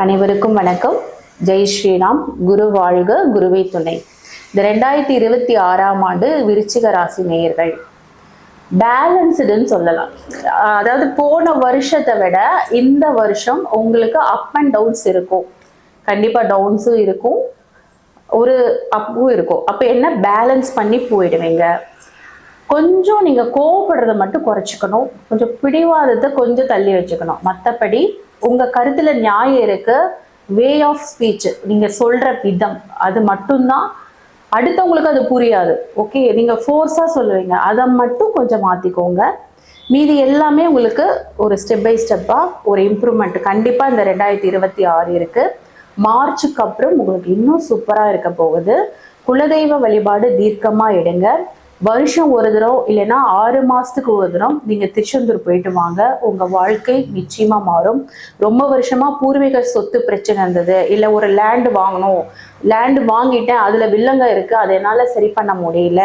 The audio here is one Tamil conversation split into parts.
அனைவருக்கும் வணக்கம். ஜெய் ஸ்ரீராம் குரு வாழ்க குருவே துணை. இந்த ரெண்டாயிரத்தி இருபத்தி ஆறாம் ஆண்டு விருச்சிக ராசி நேயர்கள். பேலன்ஸ்டுன்னு சொல்லலாம். அதாவது போன வருஷத்தை விட இந்த வருஷம் உங்களுக்கு அப் அண்ட் டவுன்ஸ் இருக்கும். கண்டிப்பாக டவுன்ஸும் இருக்கும். ஒரு அப்பும் இருக்கும். அப்போ என்ன பேலன்ஸ் பண்ணி போயிடுவீங்க? கொஞ்சம் நீங்கள் கோவப்படுறத மட்டும் குறைச்சிக்கணும். கொஞ்சம் பிடிவாதத்தை கொஞ்சம் தள்ளி வச்சுக்கணும். மற்றபடி உங்கள் கருத்தில் நியாயம் இருக்கு. வே ஆஃப் ஸ்பீச் நீங்கள் சொல்கிற விதம் அது மட்டும்தான். அடுத்தவங்களுக்கு அது புரியாது. ஓகே நீங்கள் ஃபோர்ஸாக சொல்லுவீங்க. அதை மட்டும் கொஞ்சம் மாற்றிக்கோங்க மீதி எல்லாமே உங்களுக்கு ஒரு ஸ்டெப் பை ஸ்டெப்பாக ஒரு இம்ப்ரூவ்மெண்ட் கண்டிப்பாக இந்த ரெண்டாயிரத்தி இருபத்தி ஆறு இருக்குது மார்ச்சுக்கு அப்புறம் உங்களுக்கு இன்னும் சூப்பராக இருக்க போகுது. குலதெய்வ வழிபாடு தீர்க்கமாக எடுங்க. வருஷம் ஒரு தரம் இல்லைன்னா ஆறு மாசத்துக்கு ஒரு தரம் நீங்க திருச்செந்தூர் போயிட்டு வாங்க. உங்க வாழ்க்கை நிச்சயமா மாறும். ரொம்ப வருஷமா பூர்வீக சொத்து பிரச்சனை இருந்தது. இல்ல ஒரு லேண்ட் வாங்கணும். லேண்டு வாங்கிட்டேன் அதுல வில்லங்க இருக்கு அதை என்னால சரி பண்ண முடியல.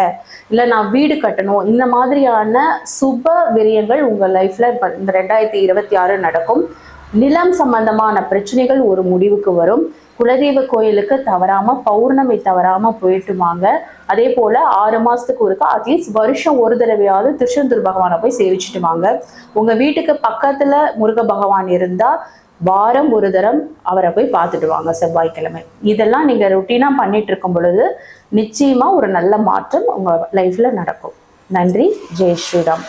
இல்ல நான் வீடு கட்டணும். இந்த மாதிரியான சுப விரியங்கள் உங்க லைஃப்ல இப்ப இந்த ரெண்டாயிரத்தி இருபத்தி ஆறு நடக்கும். நிலம் சம்பந்தமான பிரச்சனைகள் ஒரு முடிவுக்கு வரும். குலதெய்வ கோயிலுக்கு தவறாம பௌர்ணமி தவறாம போயிட்டு வாங்க அதே போல ஆறு மாசத்துக்கு ஒருக்கா அட்லீஸ்ட் வருஷம் ஒரு தடவையாவது திருச்செந்தூர் பகவானை போய் சேவிச்சுட்டு வாங்க உங்க வீட்டுக்கு பக்கத்துல முருக பகவான் இருந்தா வாரம் ஒரு தரம் அவரை போய் பார்த்துட்டு வாங்க செவ்வாய்க்கிழமை. இதெல்லாம் நீங்க ருட்டீனா பண்ணிட்டு இருக்கும் பொழுது நிச்சயமா ஒரு நல்ல மாற்றம் உங்க லைஃப்ல நடக்கும். நன்றி. ஜெய் ஸ்ரீராம்.